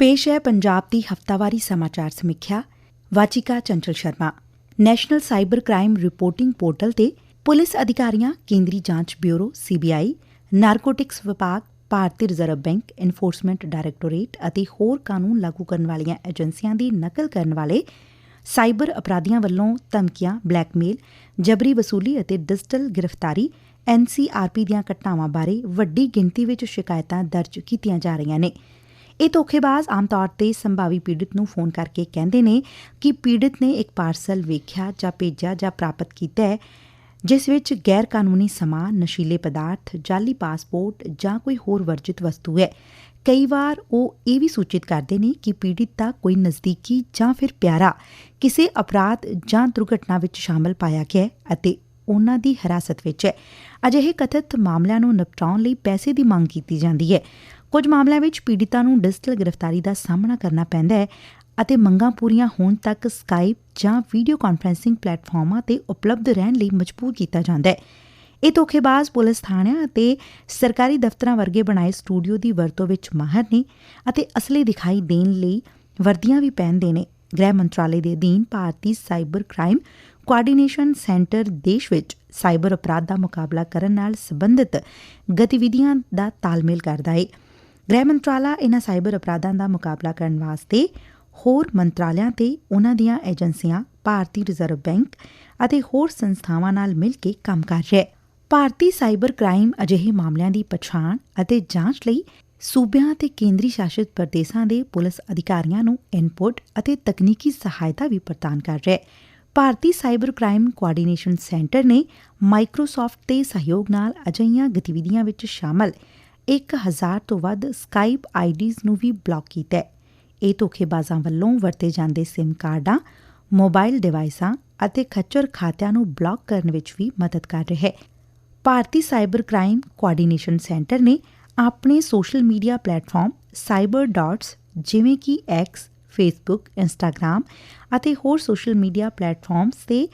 ਪੇਸ਼ ਹੈ ਪੰਜਾਬ ਦੀ ਹਫਤਾਵਾਰੀ ਸਮਾਚਾਰ ਸਮੀਖਿਆ। ਵਾਚਿਕਾ Chanchal Sharma. National cyber crime reporting portal ਤੇ ਪੁਲਿਸ ਅਧਿਕਾਰੀਆਂ, ਕੇਂਦਰੀ ਜਾਂਚ ਬਿਊਰੋ, ਸੀਬੀਆਈ, ਨਾਰਕੋਟਿਕਸ ਵਿਭਾਗ, ਭਾਰਤੀ ਰਿਜ਼ਰਵ ਬੈਂਕ ਇਨਫੋਰਸਮੈਂਟ ਡਾਇਰੈਕਟੋਰੇਟ ਅਤੇ ਹੋਰ ਕਾਨੂੰਨ ਲਾਗੂ ਕਰਨ ਵਾਲੀਆਂ ਏਜੰਸੀਆਂ ਦੀ ਨਕਲ ਕਰਨ ਵਾਲੇ ਸਾਈਬਰ ਅਪਰਾਧੀਆਂ ਵੱਲੋਂ ਧਮਕੀਆਂ, ਬਲੈਕਮੇਲ, ਜਬਰੀ ਵਸੂਲੀ ਅਤੇ ਡਿਜੀਟਲ ਗ੍ਰਿਫਤਾਰੀ ਐਨਸੀਆਰਪੀ ਦੀਆਂ ਘਟਨਾਵਾਂ ਬਾਰੇ ਵੱਡੀ ਗਿਣਤੀ ਵਿੱਚ ਸ਼ਿਕਾਇਤਾਂ ਦਰਜ ਕੀਤੀਆਂ ਜਾ ਰਹੀਆਂ ਨੇ। ਇਹ ਧੋਖੇਬਾਜ਼ ਆਮ ਤੌਰ ਤੇ ਸੰਭਾਵੀ ਪੀੜਤ ਨੂੰ ਫੋਨ ਕਰਕੇ ਕਹਿੰਦੇ ਨੇ ਕਿ ਪੀੜਤ ਨੇ ਇੱਕ ਪਾਰਸਲ ਵੇਖਿਆ ਜਾਂ ਭੇਜਿਆ ਜਾਂ ਪ੍ਰਾਪਤ ਕੀਤਾ ਹੈ, ਜਿਸ ਵਿੱਚ ਗੈਰ ਕਾਨੂੰਨੀ ਸਮਾਨ ਨਸ਼ੀਲੇ ਪਦਾਰਥ ਜਾਲੀ ਪਾਸਪੋਰਟ ਜਾਂ ਕੋਈ ਹੋਰ ਵਰਜਿਤ ਵਸਤੂ ਹੈ। ਕਈ ਵਾਰ ਉਹ ਇਹ ਵੀ ਸੂਚਿਤ ਕਰਦੇ ਨੇ ਕਿ ਪੀੜਿਤ ਦਾ ਕੋਈ ਨਜ਼ਦੀਕੀ ਜਾਂ ਫਿਰ ਪਿਆਰਾ, ਕਿਸੇ ਅਪਰਾਧ ਜਾਂ ਦੁਰਘਟਨਾ ਵਿੱਚ ਸ਼ਾਮਲ ਪਾਇਆ ਗਿਆ ਅਤੇ ਉਹਨਾਂ ਦੀ ਹਿਰਾਸਤ ਵਿੱਚ ਹੈ। ਅਜਿਹੇ ਕਥਿਤ ਮਾਮਲਿਆਂ ਨੂੰ ਨਿਪਟਾਉਣ ਲਈ ਪੈਸੇ ਦੀ ਮੰਗ ਕੀਤੀ ਜਾਂਦੀ ਹੈ। ਕੁਝ ਮਾਮਲਿਆਂ ਵਿੱਚ ਪੀੜਿਤਾਂ ਨੂੰ ਡਿਜੀਟਲ ਗ੍ਰਿਫਤਾਰੀ ਦਾ ਸਾਹਮਣਾ ਕਰਨਾ ਪੈਂਦਾ ਹੈ ਅਤੇ ਮੰਗਾਂ ਪੂਰੀਆਂ ਹੋਣ ਤੱਕ ਸਕਾਈਪ ਜਾਂ ਵੀਡੀਓ ਕਾਨਫਰੈਂਸਿੰਗ ਪਲੇਟਫਾਰਮਾਂ ਤੇ ਉਪਲਬਧ ਰਹਿਣ ਲਈ ਮਜਬੂਰ ਕੀਤਾ ਜਾਂਦਾ ਹੈ। ਇਹ ਧੋਖੇਬਾਜ਼ ਪੁਲਿਸ ਥਾਣਿਆਂ ਅਤੇ ਸਰਕਾਰੀ ਦਫ਼ਤਰਾਂ ਵਰਗੇ ਬਣਾਏ ਸਟੂਡੀਓ ਦੀ ਵਰਤੋਂ ਵਿੱਚ ਮਾਹਰ ਨੇ ਅਤੇ ਅਸਲੀ ਦਿਖਾਈ ਦੇਣ ਲਈ ਵਰਦੀਆਂ ਵੀ ਪਹਿਨਦੇ ਨੇ। ਗ੍ਰਹਿ ਮੰਤਰਾਲੇ ਦੇ ਅਧੀਨ ਭਾਰਤੀ ਸਾਈਬਰ ਕ੍ਰਾਈਮ ਕੋਆਰਡੀਨੇਸ਼ਨ ਸੈਂਟਰ ਦੇਸ਼ ਵਿੱਚ ਸਾਈਬਰ ਅਪਰਾਧ ਦਾ ਮੁਕਾਬਲਾ ਕਰਨ ਨਾਲ ਸੰਬੰਧਿਤ ਗਤੀਵਿਧੀਆਂ ਦਾ ਤਾਲਮੇਲ ਕਰਦਾ ਹੈ। ਗ੍ਰਹਿ ਮੰਤਰਾਲਾ ਇਨ੍ਹਾਂ ਸਾਈਬਰ ਅਪਰਾਧਾਂ ਦਾ ਮੁਕਾਬਲਾ ਕਰਨ ਵਾਸਤੇ ਹੋਰ ਮੰਤਰਾਲਿਆਂ ਤੇ ਉਨ੍ਹਾਂ ਦੀਆਂ ਏਜੰਸੀਆਂ, ਭਾਰਤੀ ਰਿਜ਼ਰਵ ਬੈਂਕ ਅਤੇ ਹੋਰ ਸੰਸਥਾਵਾਂ ਨਾਲ ਮਿਲ ਕੇ ਕੰਮ ਕਰ ਰਿਹਾ ਹੈ। ਭਾਰਤੀ ਸਾਈਬਰ ਕ੍ਰਾਈਮ ਅਜਿਹੇ ਮਾਮਲਿਆਂ ਦੀ ਪਛਾਣ ਅਤੇ ਜਾਂਚ ਲਈ ਸੂਬਿਆਂ ਤੇ ਕੇਂਦਰੀ ਸ਼ਾਸਿਤ ਪ੍ਰਦੇਸ਼ਾਂ ਦੇ ਪੁਲਿਸ ਅਧਿਕਾਰੀਆਂ ਨੂੰ ਇਨਪੁਟ ਅਤੇ ਤਕਨੀਕੀ ਸਹਾਇਤਾ ਵੀ ਪ੍ਰਦਾਨ ਕਰ ਰਿਹਾ ਹੈ। ਭਾਰਤੀ ਸਾਈਬਰ ਕ੍ਰਾਈਮ ਕੋਆਰਡੀਨੇਸ਼ਨ ਸੈਂਟਰ ਨੇ ਮਾਈਕਰੋਸਾਫਟ ਦੇ ਸਹਿਯੋਗ ਨਾਲ ਅਜਿਹੀਆਂ ਗਤੀਵਿਧੀਆਂ ਵਿੱਚ ਸ਼ਾਮਲ 1000 ਤੋਂ ਵੱਧ ਸਕਾਈਪ ਆਈਡੀਜ਼ ਨੂੰ ਵੀ ਬਲੌਕ ਕੀਤਾ ਹੈ। ਇਹ ਧੋਖੇਬਾਜ਼ਾਂ ਵੱਲੋਂ ਵਰਤੇ ਜਾਂਦੇ ਸਿਮ ਕਾਰਡਾਂ ਮੋਬਾਈਲ ਡਿਵਾਈਸਾਂ ਅਤੇ ਖੱਚਰ ਖਾਤਿਆਂ ਨੂੰ ਬਲੌਕ ਕਰਨ ਵਿੱਚ ਵੀ ਮਦਦ ਕਰ ਰਿਹਾ ਹੈ। ਭਾਰਤੀ ਸਾਈਬਰ ਕ੍ਰਾਈਮ ਕੋਆਰਡੀਨੇਸ਼ਨ ਸੈਂਟਰ ਨੇ ਆਪਣੇ social media platform cyber Dost ਜਿਵੇਂ ਕਿ ਐਕਸ ਫੇਸਬੁੱਕ ਇੰਸਟਾਗ੍ਰam ਅਤੇ ਹੋਰ ਸੋਸ਼ਲ ਮੀਡੀਆ ਪਲੇਟਫਾਰਮਸ ਤੇ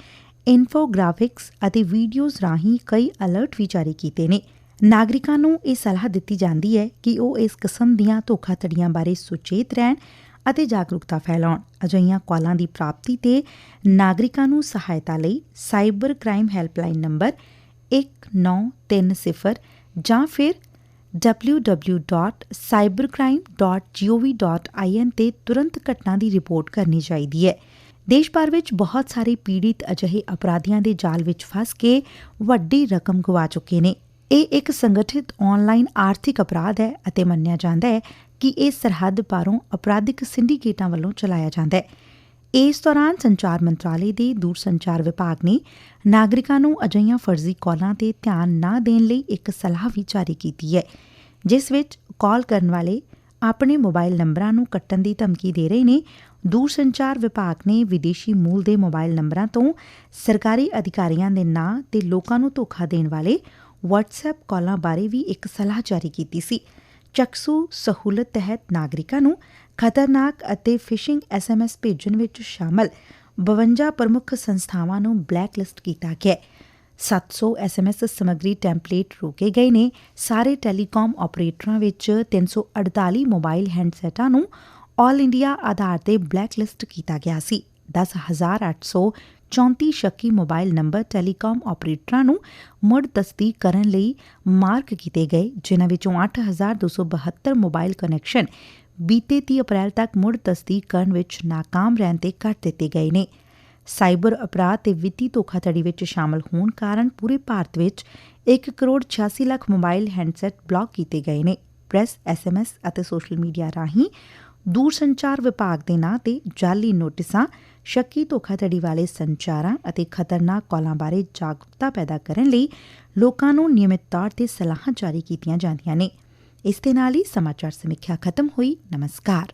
ਇਨਫੋਗ੍ਰਾਫਿਕਸ ਅਤੇ ਵੀਡੀਓਜ਼ ਰਾਹੀਂ ਕਈ ਅਲਰਟ ਵੀ ਜਾਰੀ ਕੀਤੇ ਨੇ। ਨਾਗਰਿਕਾਂ ਨੂੰ ਇਹ ਸਲਾਹ ਦਿੱਤੀ ਜਾਂਦੀ ਹੈ ਕਿ ਉਹ ਇਸ ਕਿਸਮ ਦੀਆਂ ਧੋਖਾਧੜੀਆਂ ਬਾਰੇ ਸੁਚੇਤ ਰਹਿਣ ਅਤੇ ਜਾਗਰੂਕਤਾ ਫੈਲਾਉਣ। ਅਜਿਹੀਆਂ ਕਾਲਾਂ ਦੀ ਪ੍ਰਾਪਤੀ ਤੇ ਨਾਗਰਿਕਾਂ ਨੂੰ ਸਹਾਇਤਾ ਲਈ ਸਾਈਬਰ ਕ੍ਰਾਈਮ ਹੈਲਪਲਾਈਨ ਨੰਬਰ 1930 ਜਾਂ ਫਿਰ www.cybercrime.gov.in ਤੇ ਤੁਰੰਤ ਘਟਨਾ ਦੀ ਰਿਪੋਰਟ ਕਰਨੀ ਚਾਹੀਦੀ ਹੈ। ਦੇਸ਼ ਭਰ ਵਿੱਚ ਬਹੁਤ ਸਾਰੇ ਪੀੜਿਤ ਅਜਿਹੇ ਅਪਰਾਧੀਆਂ ਦੇ ਜਾਲ ਵਿੱਚ ਫਸ ਕੇ ਵੱਡੀ ਰਕਮ ਗਵਾ ਚੁੱਕੇ ਨੇ। ਇਹ ਇੱਕ ਸੰਗਠਿਤ ਆਨਲਾਈਨ ਆਰਥਿਕ ਅਪਰਾਧ ਹੈ ਅਤੇ ਮੰਨਿਆ ਜਾਂਦਾ ਹੈ ਕਿ ਇਹ ਸਰਹੱਦ ਪਾਰੋਂ ਅਪਰਾਧਿਕ ਸਿੰਡੀਕੇਟਾਂ ਵੱਲੋਂ ਚਲਾਇਆ ਜਾਂਦਾ ਹੈ। ਇਸ ਦੌਰਾਨ ਸੰਚਾਰ ਮੰਤਰਾਲੇ ਦੇ ਦੂਰਸੰਚਾਰ ਵਿਭਾਗ ਨੇ ਨਾਗਰਿਕਾਂ ਨੂੰ ਅਜਿਹੀਆਂ ਫਰਜ਼ੀ ਕਾਲਾਂ ਤੇ ਧਿਆਨ ਨਾ ਦੇਣ ਲਈ ਇੱਕ ਸਲਾਹ ਵੀ ਜਾਰੀ ਕੀਤੀ ਹੈ, ਜਿਸ ਵਿੱਚ ਕਾਲ ਕਰਨ ਵਾਲੇ ਆਪਣੇ ਮੋਬਾਈਲ ਨੰਬਰਾਂ ਨੂੰ ਕੱਟਣ ਦੀ ਧਮਕੀ ਦੇ ਰਹੇ ਨੇ। ਦੂਰਸੰਚਾਰ ਵਿਭਾਗ ਨੇ ਵਿਦੇਸ਼ੀ ਮੂਲ ਦੇ ਮੋਬਾਈਲ ਨੰਬਰਾਂ ਤੋਂ ਸਰਕਾਰੀ ਅਧਿਕਾਰੀਆਂ ਦੇ ਨਾਂ ਤੇ ਲੋਕਾਂ ਨੂੰ ਧੋਖਾ ਦੇਣ ਵਾਲੇ ਵਟਸਐਪ ਕਾਲਾਂ ਬਾਰੇ ਵੀ ਇੱਕ ਸਲਾਹ ਜਾਰੀ ਕੀਤੀ ਸੀ। ਚਕਸੂ ਸਹੂਲਤ ਤਹਿਤ ਨਾਗਰਿਕਾਂ ਨੂੰ ਖਤਰਨਾਕ ਅਤੇ ਫਿਸ਼ਿੰਗ ਐਸਐਮਐਸ ਭੇਜਣ ਵਿੱਚ ਸ਼ਾਮਲ 52 ਪ੍ਰਮੁੱਖ ਸੰਸਥਾਵਾਂ ਨੂੰ ਬਲੈਕਲਿਸਟ ਕੀਤਾ ਗਿਆ ਹੈ। 700 ਐਸਐਮਐਸ ਸਮੱਗਰੀ ਟੈਂਪਲੇਟ ਰੋਕੇ ਗਏ ਨੇ। ਸਾਰੇ ਟੈਲੀਕਾਮ ਆਪਰੇਟਰਾਂ ਵਿੱਚ 348 ਮੋਬਾਈਲ ਹੈਂਡਸੈਟਾਂ ਨੂੰ ਆਲ ਇੰਡੀਆ ਆਧਾਰ ਤੇ ਬਲੈਕਲਿਸਟ ਕੀਤਾ ਗਿਆ ਸੀ। 10834 ਸ਼ੱਕੀ ਮੋਬਾਈਲ ਨੰਬਰ ਟੈਲੀਕਾਮ ਆਪਰੇਟਰਾਂ ਨੂੰ ਮੁੜ ਤਸਦੀਕ ਕਰਨ ਲਈ ਮਾਰਕ ਕੀਤੇ ਗਏ, ਜਿਨ੍ਹਾਂ ਵਿੱਚੋਂ 8272 ਮੋਬਾਈਲ ਕਨੈਕਸ਼ਨ ਬੀਤੇ 30 ਅਪ੍ਰੈਲ ਤੱਕ ਮੁੜ ਤਸਦੀਕ ਕਰਨ ਵਿੱਚ ਨਾਕਾਮ ਰਹਿਣ ਤੇ ਕੱਟ ਦਿੱਤੇ ਗਏ ਨੇ। ਸਾਈਬਰ ਅਪਰਾਧ ਤੇ ਵਿੱਤੀ ਧੋਖਾਧੜੀ ਵਿੱਚ ਸ਼ਾਮਲ ਹੋਣ ਕਾਰਨ ਪੂਰੇ ਭਾਰਤ ਵਿੱਚ 1 crore 86 lakh mobile handset block ਕੀਤੇ ਗਏ ਨੇ। ਪ੍ਰੈਸ ਐਸਐਮਐਸ ਅਤੇ ਸੋਸ਼ਲ ਮੀਡੀਆ ਰਾਹੀਂ ਦੂਰ ਸੰਚਾਰ ਵਿਭਾਗ ਦੇ ਨਾਂ ਤੇ ਜਾਲੀ ਨੋਟਿਸਾਂ, ਸ਼ੱਕੀ ਧੋਖਾਧੜੀ ਵਾਲੇ ਸੰਚਾਰਾਂ ਅਤੇ ਖਤਰਨਾਕ ਕਾਲਾਂ ਬਾਰੇ ਜਾਗਰੂਕਤਾ ਪੈਦਾ ਕਰਨ ਲਈ ਲੋਕਾਂ ਨੂੰ ਨਿਯਮਿਤ ਤੌਰ ਤੇ ਸਲਾਹਾਂ ਜਾਰੀ ਕੀਤੀਆਂ ਜਾਂਦੀਆਂ ਨੇ। ਇਸ ਦੇ ਨਾਲ ਹੀ ਸਮਾਚਾਰ ਸਮੀਖਿਆ ਖਤਮ ਹੋਈ। ਨਮਸਕਾਰ।